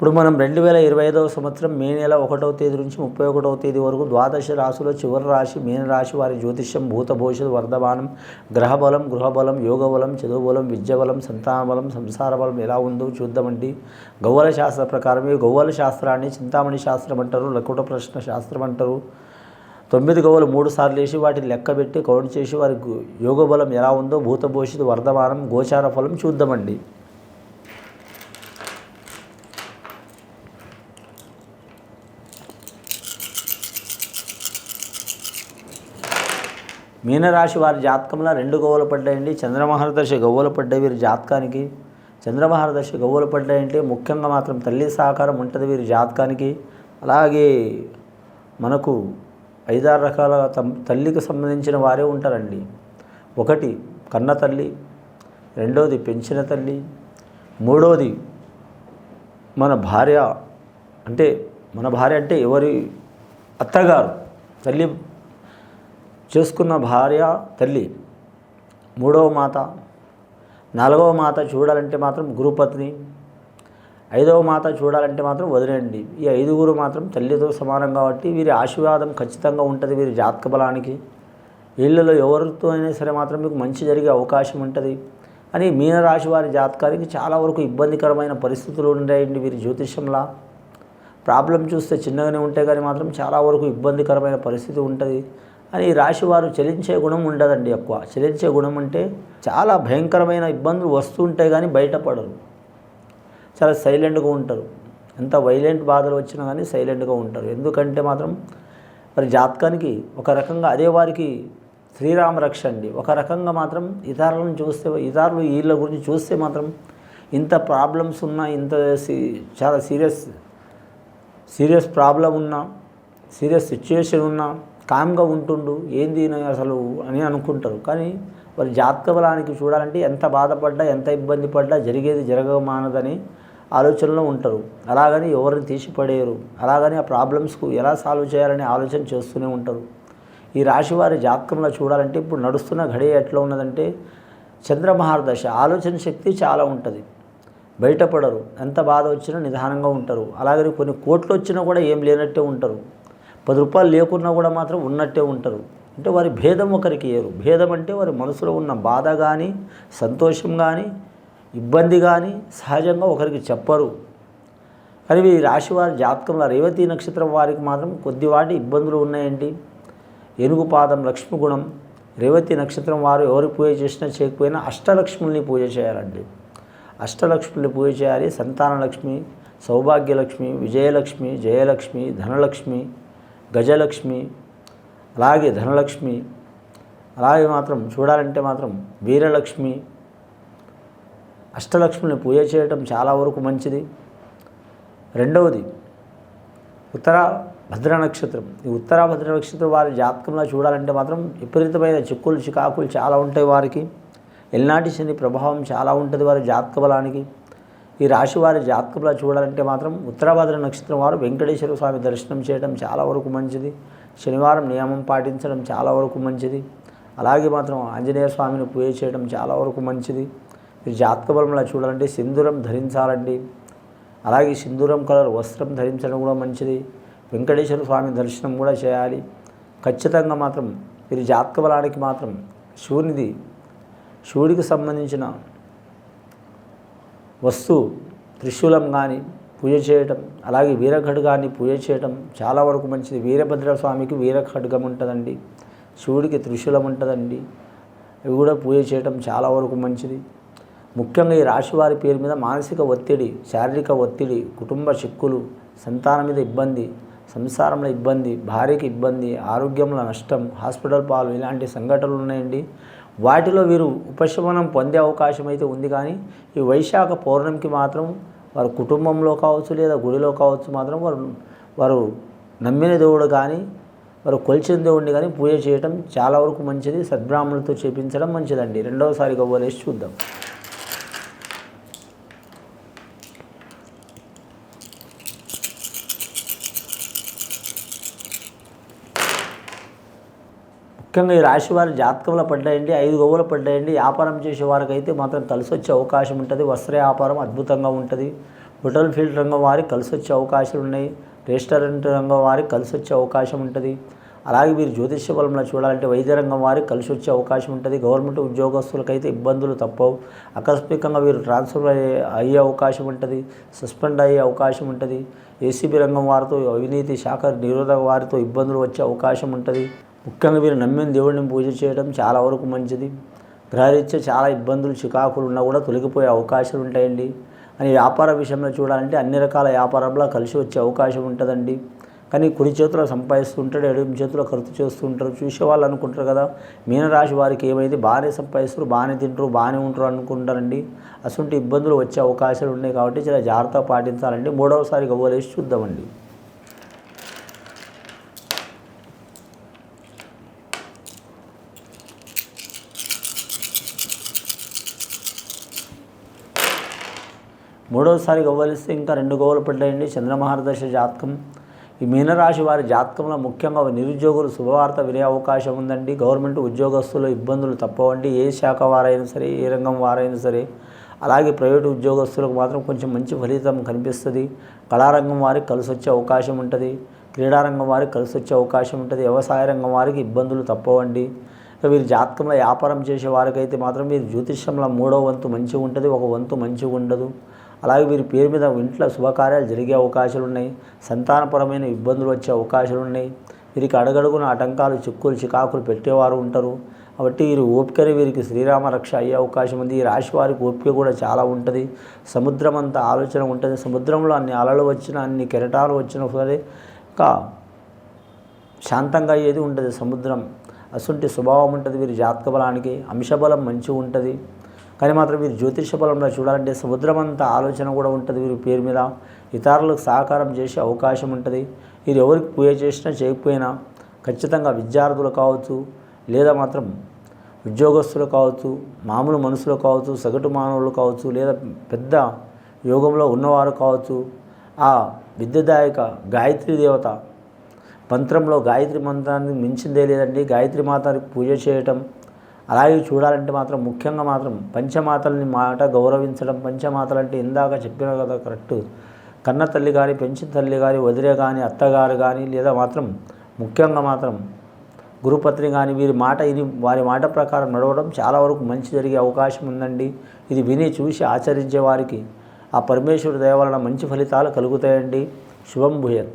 ఇప్పుడు మనం రెండు వేల ఇరవై ఐదవ సంవత్సరం మే నెల ఒకటవ తేదీ నుంచి ముప్పై ఒకటవ తేదీ వరకు ద్వాదశ రాశిలో చివరి రాశి మీన రాశి వారి జ్యోతిష్యం భూత భవిష్యత్ వర్ధమానం గ్రహబలం గృహబలం యోగబలం చదువు బలం విద్య బలం సంతాన బలం సంసార బలం ఎలా ఉందో చూద్దామండి. గౌవల శాస్త్ర ప్రకారం ఈ గౌవల శాస్త్రాన్ని చింతామణి శాస్త్రం అంటారు లకుట ప్రశ్న శాస్త్రం అంటారు. తొమ్మిది గవ్వలు మూడు సార్లు వేసి వాటిని లెక్క పెట్టి కౌంట్ చేసి వారి యోగబలం యోగ బలం ఎలా ఉందో భూత వర్ధమానం గోచార ఫలం చూద్దామండి. మీనరాశి వారి జాతకంలో రెండు గవ్వలు పడ్డాయండి. చంద్రమహర్దశ గవ్వలు పడ్డాయి వీరి జాతకానికి. చంద్రమహర్దశ గవ్వలు పడ్డాయంటే ముఖ్యంగా మాత్రం తల్లి సహకారం ఉంటుంది వీరి జాతకానికి. అలాగే మనకు ఐదారు రకాల తల్లికి సంబంధించిన వారే ఉంటారండి. ఒకటి కన్న తల్లి రెండోది పెంచిన తల్లి మూడోది మన భార్య అంటే మన భార్య అంటే ఎవరి అత్తగారు తల్లి చూసుకున్న భార్య తల్లి మూడవ మాత నాలుగవ మాత చూడాలంటే మాత్రం గురుపత్ని ఐదవ మాత చూడాలంటే మాత్రం వదిలేండి ఈ ఐదుగురు మాత్రం తల్లితో సమానం కాబట్టి వీరి ఆశీర్వాదం ఖచ్చితంగా ఉంటుంది వీరి జాతక బలానికి. వీళ్ళలో ఎవరితో అయినా సరే మాత్రం మీకు మంచి జరిగే అవకాశం ఉంటుంది. అని మీనరాశి వారి జాతకానికి చాలా వరకు ఇబ్బందికరమైన పరిస్థితులు ఉన్నాయండి వీరి జ్యోతిష్యంలా. ప్రాబ్లం చూస్తే చిన్నగానే ఉంటే కానీ మాత్రం చాలా వరకు ఇబ్బందికరమైన పరిస్థితి ఉంటుంది. అని ఈ రాశి వారు చలించే గుణం ఉండదండి ఎక్కువ. చలించే గుణం అంటే చాలా భయంకరమైన ఇబ్బందులు వస్తుంటాయి కానీ బయటపడరు. చాలా సైలెంట్గా ఉంటారు. ఎంత వైలెంట్ బాధలు వచ్చినా కానీ సైలెంట్గా ఉంటారు. ఎందుకంటే మాత్రం మరి జాతకానికి ఒక రకంగా అదే వారికి శ్రీరామ రక్ష అండి. ఒక రకంగా మాత్రం ఇతరులను చూస్తే ఇతరులు వీళ్ళ గురించి చూస్తే మాత్రం ఇంత ప్రాబ్లమ్స్ ఉన్నా ఇంత సీ- చాలా సీరియస్ సీరియస్ ప్రాబ్లం ఉన్నా సీరియస్ సిచ్యుయేషన్ ఉన్నా కామ్గా ఉంటుండు ఏంది అసలు అని అనుకుంటారు. కానీ వారి జాతక బలానికి చూడాలంటే ఎంత బాధపడ్డా ఎంత ఇబ్బంది పడ్డా జరిగేది జరగమానదని ఆలోచనలో ఉంటారు. అలాగని ఎవరిని తీసిపడేయరు. అలాగని ఆ ప్రాబ్లమ్స్కు ఎలా సాల్వ్ చేయాలని ఆలోచన చేస్తూనే ఉంటారు. ఈ రాశి వారి జాతకంలో చూడాలంటే ఇప్పుడు నడుస్తున్న ఘడియ ఎట్లా ఉన్నదంటే చంద్రమహారదశ ఆలోచన శక్తి చాలా ఉంటుంది. బయటపడరు. ఎంత బాధ వచ్చినా నిదానంగా ఉంటారు. అలాగని కొన్ని కోట్లు వచ్చినా కూడా ఏం లేనట్టే ఉంటారు. పది రూపాయలు లేకున్నా కూడా మాత్రం ఉన్నట్టే ఉంటారు. అంటే వారి భేదం ఒకరికి ఏరు. భేదం అంటే వారి మనసులో ఉన్న బాధ కానీ సంతోషం కానీ ఇబ్బంది కానీ సహజంగా ఒకరికి చెప్పరు. కానీ ఈ రాశి వారి జాతకంలో రేవతి నక్షత్రం వారికి మాత్రం కొద్దివాటి ఇబ్బందులు ఉన్నాయండి. ఏనుగు పాదం లక్ష్మి గుణం. రేవతి నక్షత్రం వారు ఎవరు పూజ చేసినా చేయకపోయినా అష్టలక్ష్ముల్ని పూజ చేయాలండి. అష్టలక్ష్ముల్ని పూజ చేయాలి. సంతానలక్ష్మి సౌభాగ్యలక్ష్మి విజయలక్ష్మి జయలక్ష్మి ధనలక్ష్మి గజలక్ష్మి అలాగే ధనలక్ష్మి అలాగే మాత్రం చూడాలంటే మాత్రం వీరలక్ష్మి. అష్టలక్ష్మిని పూజ చేయటం చాలా వరకు మంచిది. రెండవది ఉత్తర భద్ర నక్షత్రం. ఈ ఉత్తర భద్ర నక్షత్రం వారి జాతకంలో చూడాలంటే మాత్రం విపరీతమైన చిక్కులు చికాకులు చాలా ఉంటాయి వారికి. ఎల్నాటి శని ప్రభావం చాలా ఉంటుంది వారి జాతక బలానికి. ఈ రాశి వారి జాతకంలో చూడాలంటే మాత్రం ఉత్తరాభద్ర నక్షత్రం వారు వెంకటేశ్వర స్వామి దర్శనం చేయడం చాలా వరకు మంచిది. శనివారం నియమం పాటించడం చాలా వరకు మంచిది. అలాగే మాత్రం ఆంజనేయ స్వామిని పూజ చేయడం చాలా వరకు మంచిది. మీరు జాతక బలంలో చూడాలంటే సింధూరం ధరించాలండి. అలాగే సింధూరం కలర్ వస్త్రం ధరించడం కూడా మంచిది. వెంకటేశ్వర స్వామి దర్శనం కూడా చేయాలి. ఖచ్చితంగా మాత్రం వీరి జాతక బలానికి మాత్రం శివునిది శివుడికి సంబంధించిన వస్తువు త్రిశూలం కానీ పూజ చేయటం అలాగే వీరఖడ్గాన్ని పూజ చేయటం చాలా వరకు మంచిది. వీరభద్ర స్వామికి వీరఖడ్గం ఉంటుందండి. శివుడికి త్రిశూలం ఉంటుందండి. ఇవి కూడా పూజ చేయటం చాలా వరకు మంచిది. ముఖ్యంగా ఈ రాశి వారి పేరు మీద మానసిక ఒత్తిడి శారీరక ఒత్తిడి కుటుంబ చిక్కులు సంతానం మీద ఇబ్బంది సంసారంలో ఇబ్బంది భార్యకి ఇబ్బంది ఆరోగ్యంలో నష్టం హాస్పిటల్ పాలు ఇలాంటి సంఘటనలు ఉన్నాయండి. వాటిలో వీరు ఉపశమనం పొందే అవకాశం అయితే ఉంది కానీ ఈ వైశాఖ పౌర్ణమికి మాత్రం వారి కుటుంబంలో కావచ్చు లేదా గుడిలో కావచ్చు మాత్రం వారు వారు నమ్మిన దేవుడు కానీ వారు కొలిచిన దేవుడిని కానీ పూజ చేయటం చాలా వరకు మంచిది. సద్బ్రాహ్మణులతో చేపించడం మంచిదండి. రెండవసారి గవ్వలేసి చూద్దాం. ముఖ్యంగా ఈ రాశి వారి జాతకంలో పడ్డాయండి ఐదు గవ్వలు పడ్డాయండి. వ్యాపారం చేసే వారికి అయితే మాత్రం కలిసి వచ్చే అవకాశం ఉంటుంది. వస్త్ర వ్యాపారం అద్భుతంగా ఉంటుంది. హోటల్ ఫీల్డ్ రంగం వారికి కలిసి వచ్చే అవకాశాలు ఉన్నాయి. రెస్టారెంట్ రంగం వారికి కలిసి వచ్చే అవకాశం ఉంటుంది. అలాగే మీరు జ్యోతిష్య బలంలో చూడాలంటే వైద్య రంగం వారికి కలిసి వచ్చే అవకాశం ఉంటుంది. గవర్నమెంట్ ఉద్యోగస్తులకైతే ఇబ్బందులు తప్పవు. ఆకస్మికంగా వీరు ట్రాన్స్ఫర్ అయ్యే అయ్యే అవకాశం ఉంటుంది. సస్పెండ్ అయ్యే అవకాశం ఉంటుంది. ఏసీబీ రంగం వారితో అవినీతి శాఖ నిరోధక వారితో ఇబ్బందులు వచ్చే అవకాశం ఉంటుంది. ముఖ్యంగా వీరు నమ్మిన దేవుడిని పూజ చేయడం చాలా వరకు మంచిది. గ్రహరీత్యా చాలా ఇబ్బందులు చికాకులు ఉన్నా కూడా తొలగిపోయే అవకాశాలు ఉంటాయండి. అని వ్యాపార విషయంలో చూడాలంటే అన్ని రకాల వ్యాపారంలో కలిసి వచ్చే అవకాశం ఉంటుందండి. కానీ కుడి చేతిలో సంపాదిస్తుంటాడు ఎడమ చేతిలో ఖర్చు చేస్తుంటారు చూసే వాళ్ళు అనుకుంటారు కదా మీనరాశి వారికి ఏమైంది? బాగానే సంపాదిస్తారు బాగానే తింటారు బాగానే ఉంటారు అనుకుంటారండి. అటువంటి ఇబ్బందులు వచ్చే అవకాశాలు ఉన్నాయి కాబట్టి చాలా జాగ్రత్త పాటించాలండి. మూడవసారి గవ్వలేసి చూద్దామండి. మూడవసారి గవ్వలిస్తే ఇంకా రెండు గవ్వలు పడ్డాయండి. చంద్రమహారదర్శ జాతకం. ఈ మీనరాశి వారి జాతకంలో ముఖ్యంగా నిరుద్యోగులు శుభవార్త వినే అవకాశం ఉందండి. గవర్నమెంట్ ఉద్యోగస్తులు ఇబ్బందులు తప్పవండి. ఏ శాఖ వారైనా సరే ఏ రంగం వారైనా సరే అలాగే ప్రైవేటు ఉద్యోగస్తులకు మాత్రం కొంచెం మంచి ఫలితం కనిపిస్తుంది. కళారంగం వారికి కలిసి వచ్చే అవకాశం ఉంటుంది. క్రీడారంగం వారికి కలిసి వచ్చే అవకాశం ఉంటుంది. వ్యవసాయ రంగం వారికి ఇబ్బందులు తప్పవండి. వీరు వీరి జాతకంలో వ్యాపారం చేసే వారికైతే మాత్రం మీరు జ్యోతిష్యంలో మూడో వంతు మంచిగా ఉంటుంది. ఒక వంతు మంచిగా ఉండదు. అలాగే వీరి పేరు మీద ఇంట్లో శుభకార్యాలు జరిగే అవకాశాలు ఉన్నాయి. సంతానపరమైన ఇబ్బందులు వచ్చే అవకాశాలు ఉన్నాయి. వీరికి అడగడుగున ఆటంకాలు చిక్కులు చికాకులు పెట్టేవారు ఉంటారు. కాబట్టి వీరి ఓపికని వీరికి శ్రీరామ రక్ష అయ్యే అవకాశం ఉంది. ఈ రాశి వారికి ఓపిక కూడా చాలా ఉంటుంది. సముద్రం అంత ఆలోచన ఉంటుంది. సముద్రంలో అన్ని అలలు వచ్చిన అన్ని కెరటాలు వచ్చిన సరే ఇంకా శాంతంగా అయ్యేది ఉంటుంది సముద్రం అసంటి స్వభావం ఉంటుంది. వీరి జాతక బలానికి అంశబలం మంచిగా ఉంటుంది. కానీ మాత్రం వీరు జ్యోతిష బలంలో చూడాలంటే సముద్రమంత అంత ఆలోచన కూడా ఉంటుంది వీరి పేరు మీద. ఇతరులకు సహకారం చేసే అవకాశం ఉంటుంది. వీరు ఎవరికి పూజ చేసినా చేయకపోయినా ఖచ్చితంగా విద్యార్థులు కావచ్చు లేదా మాత్రం ఉద్యోగస్తులు కావచ్చు మామూలు మనుషులు కావచ్చు సగటు మానవులు కావచ్చు లేదా పెద్ద యోగంలో ఉన్నవారు కావచ్చు ఆ విద్యదాయక గాయత్రి దేవత మంత్రంలో గాయత్రి మంత్రాన్ని మించిందే లేదండి. గాయత్రి మాతానికి పూజ చేయటం అలాగే చూడాలంటే మాత్రం ముఖ్యంగా మాత్రం పంచమాతల్ని మాట గౌరవించడం పంచమాతలు అంటే ఇందాక చెప్పిన కదా కరెక్ట్. కన్న తల్లి కానీ పెంచిన తల్లి కానీ వదిలే కానీ అత్తగారు కానీ లేదా మాత్రం ముఖ్యంగా మాత్రం గురుపత్ని కానీ వీరి మాట ఇది వారి మాట ప్రకారం నడవడం చాలా వరకు మంచి జరిగే అవకాశం ఉందండి. ఇది విని చూసి ఆచరించే వారికి ఆ పరమేశ్వరుడు దయ వలన మంచి ఫలితాలు కలుగుతాయండి. శుభం భూయన్